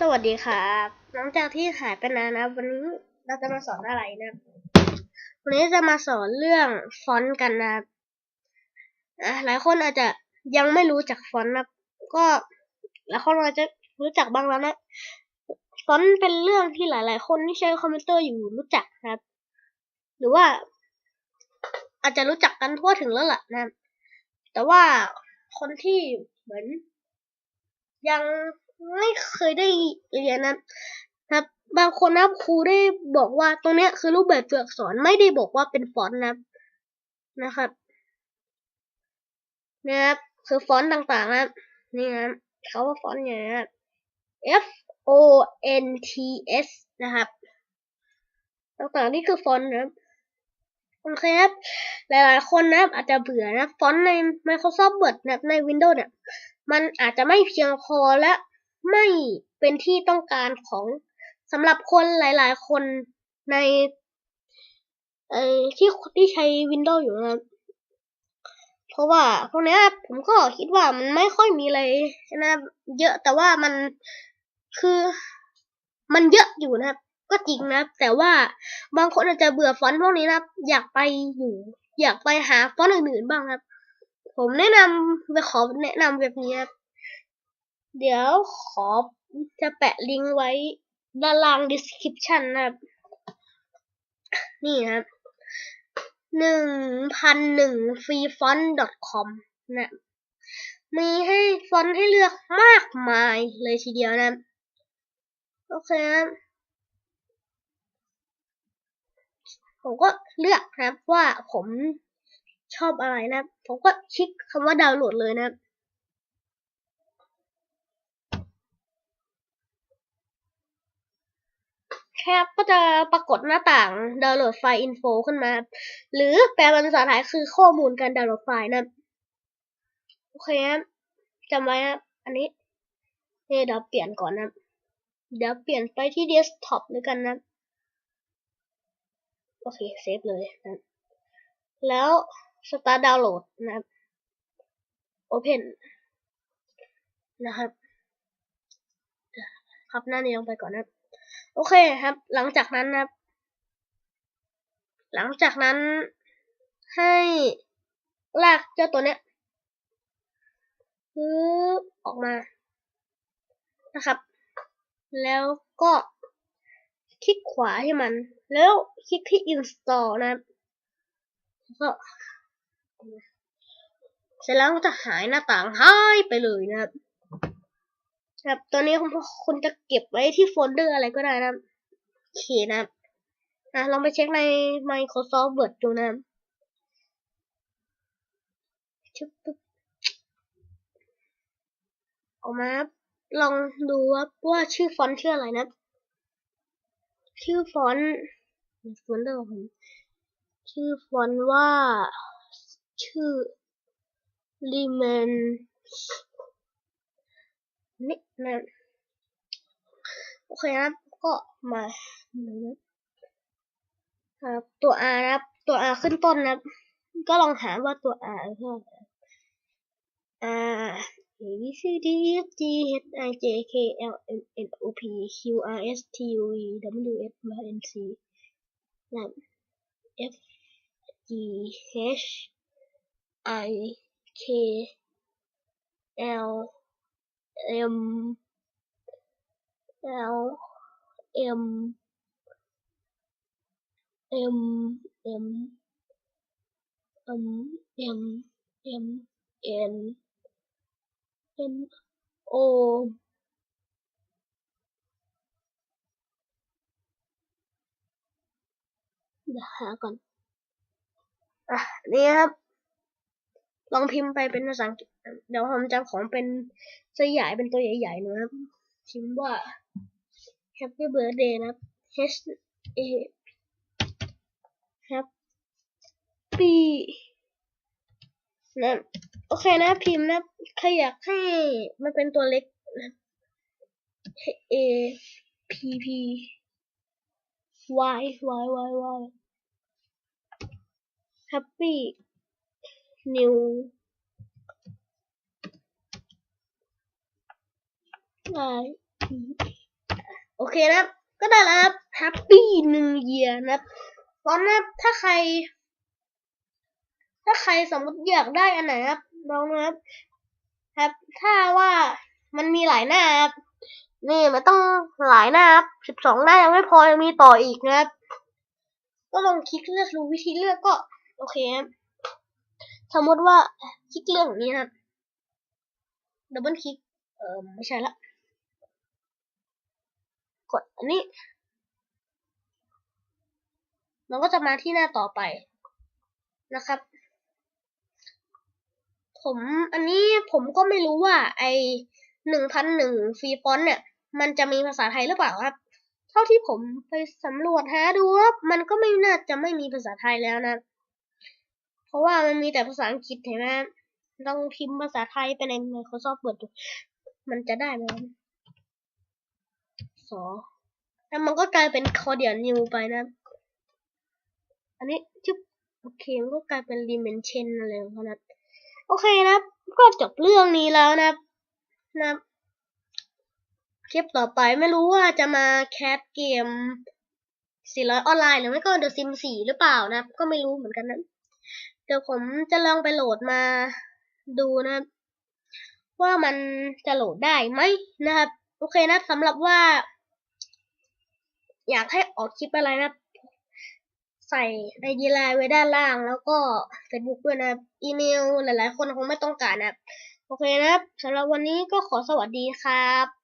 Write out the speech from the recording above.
สวัสดีครับหลังจากที่หายไปนานนะวันนี้เราจะมาสอนอะไรนะ วันนี้จะมาสอนเรื่องฟอนต์กันนะอะหลายคนอาจจะยังไม่รู้จักฟอนต์นะก็หลายคนอาจจะรู้จักบ้างแล้วนะฟอนต์เป็นเรื่องที่หลาย ๆ คนที่ใช้คอมพิวเตอร์อยู่รู้จักนะครับ หรือว่า อาจจะรู้จักกันทั่วถึงแล้วล่ะนะ แต่ว่าคนที่เหมือนยัง ไม่เคยได้เรียนนะครับ บางคนนะครูได้บอกว่าตรงเนี้ยคือรูปแบบตัวอักษรไม่ได้บอกว่าเป็นฟอนต์นะครับนะครับนะครับคือฟอนต์ต่างๆนะนี่นะเขาว่าฟอนต์อย่างนี้นะ F O N T S นะครับ ต่างๆนี่คือฟอนต์นะครับโอเคครับ หลายๆ คนนะอาจจะเบื่อนะ ฟอนต์ใน Microsoft Word นะครับใน Windows เนี่ย มันอาจจะไม่เพียงพอและ ไม่เป็นที่ต้องการของสำหรับคนหลายๆ คนในไอ้ที่ที่ใช้ Windows อยู่นะเพราะว่าพวกนี้ผมก็คิดว่ามันไม่ค่อยมีอะไรนะเยอะแต่ว่ามันคือมันเยอะอยู่นะครับ ก็จริงนะ แต่ว่าบางคนอาจจะเบื่อฟอนต์พวกนี้นะอยากไปอยู่ อยากไปหาฟอนต์อื่นๆบ้างครับ ผมแนะนำไปขอแนะนำแบบนี้ครับ เดี๋ยวขอจะแปะลิงก์ไว้ด้านล่าง description นะครับ นี่นะครับหนึ่งพันหนึ่งฟรีฟอนต์ com นะมีให้ฟอนต์ให้เลือกมากมายเลยทีเดียวนะ โอเคครับผมก็เลือกนะครับว่าผมชอบอะไรนะ ผมก็คลิกคำว่าดาวน์โหลดเลยนะครับ แคปก็จะปรากฏหน้าต่างดาวน์โหลดไฟล์อินโฟขึ้นมา หรือแปลเป็นภาษาไทยคือข้อมูลการดาวน์โหลดไฟล์นะโอเคครับจำไว้นะอันนี้นี่เดี๋ยวเปลี่ยนก่อนนะเดี๋ยวเปลี่ยนไปที่เดสก์ท็อปด้วยกันนะโอเคเซฟเลยนะแล้ว start download นะครับ open นะครับ ครับหน้านี้ลงไปก่อนนะ โอเคครับ หลังจากนั้นครับ หลังจากนั้นให้ลากเจ้าตัวเนี้ยปึ๊บออกมานะครับ แล้วก็คลิกขวาให้มัน แล้วคลิกที่ install นะครับก็เสร็จแล้วก็จะหายหน้าต่างหายไปเลยนะครับ ครับตอนนี้คุณจะเก็บไว้ที่โฟลเดอร์อะไรก็ได้นะโอเคนะนะลองไปเช็คใน Microsoft Word ดูนะชุบปุ๊บออกมาลองดูว่าว่าชื่อฟอนต์ชื่ออะไรนะ ชื่อฟอนต์ฟอนต์เดอร์ผมชื่อฟอนต์ว่า ชื่อลิเม นนี่นะโอเคครับก็มาครับตัว R นะครับ ตัว R ขึ้นต้นนะครับ ก็ลองหาว่าตัว R คืออะไร R A B C D E F G H I J K L M N O P Q R S T U V W X Y and Z นะ F G H I K L M L M M M M M M N N O เดี๋ยวหาก่อน อะ นี่ครับ ลองพิมพ์ไปเป็นภาษาอังกฤษ เดี๋ยวผมจะของเป็นสยายเป็นตัวใหญ่ๆนะครับพิมพ์ว่า Happy Birthday นะครับ H A Happy นะโอเคนะพิมพ์นะใครอยากให้มันเป็นตัวเล็กนะ A P P Y Y Y Y Happy New โอเคนะครับ ก็ได้แล้วครับ Happy New Year นะครับตอนนะครับถ้าใคร ถ้าใครสมมติอยากได้อันไหนครับลองนะครับครับ ถ้าว่ามันมีหลายหน้าครับนี่มันต้องหลายหน้าครับสิบสองหน้ายังไม่พอยังมีต่ออีกนะครับ ก็ลองคลิกเลือกดูวิธีเลือกก็ โอเคครับสมมติว่าคลิกเลือกอย่างนี้ครับดับเบิลคลิกเออไม่ใช่ละ กดอันนี้ มันก็จะมาที่หน้าต่อไปนะครับ ผมอันนี้ผมก็ไม่รู้ว่า ไอหนึ่งพันหนึ่งฟรีฟอนเนี่ย มันจะมีภาษาไทยหรือเปล่าครับ เท่าที่ผมไปสำรวจหาดูครับมันก็ไม่น่าจะไม่มีภาษาไทยแล้วนะ เพราะว่ามันมีแต่ภาษาอังกฤษเห็นไหมครับลองพิมพ์ภาษาไทยไปใน Microsoft เปิดมันจะได้ไหม สอแล้วมันก็กลายเป็นคอเดียนิวไปนะ อันนี้จุ๊บโอเคมันก็กลายเป็นดิเมนเชนอะไรของเขานะโอเคนะก็จบเรื่องนี้แล้วนะนะครับคลิปต่อไปไม่รู้ว่าจะมาแคสเกม400ออนไลน์หรือไม่ก็ The Sims 4หรือเปล่านะ ก็ไม่รู้เหมือนกันนะ เดี๋ยวผมจะลองไปโหลดมาดูนะ ว่ามันจะโหลดได้ไหมนะครับ โอเคนะสำหรับว่า อยากให้ออกคลิปอะไรนะ ใส่ไอดีไลน์ไว้ด้านล่าง แล้วก็เฟซบุ๊กด้วยนะอีเมลหลายๆ คนคงไม่ต้องการนะโอเคนะสำหรับวันนี้ก็ขอสวัสดีครับ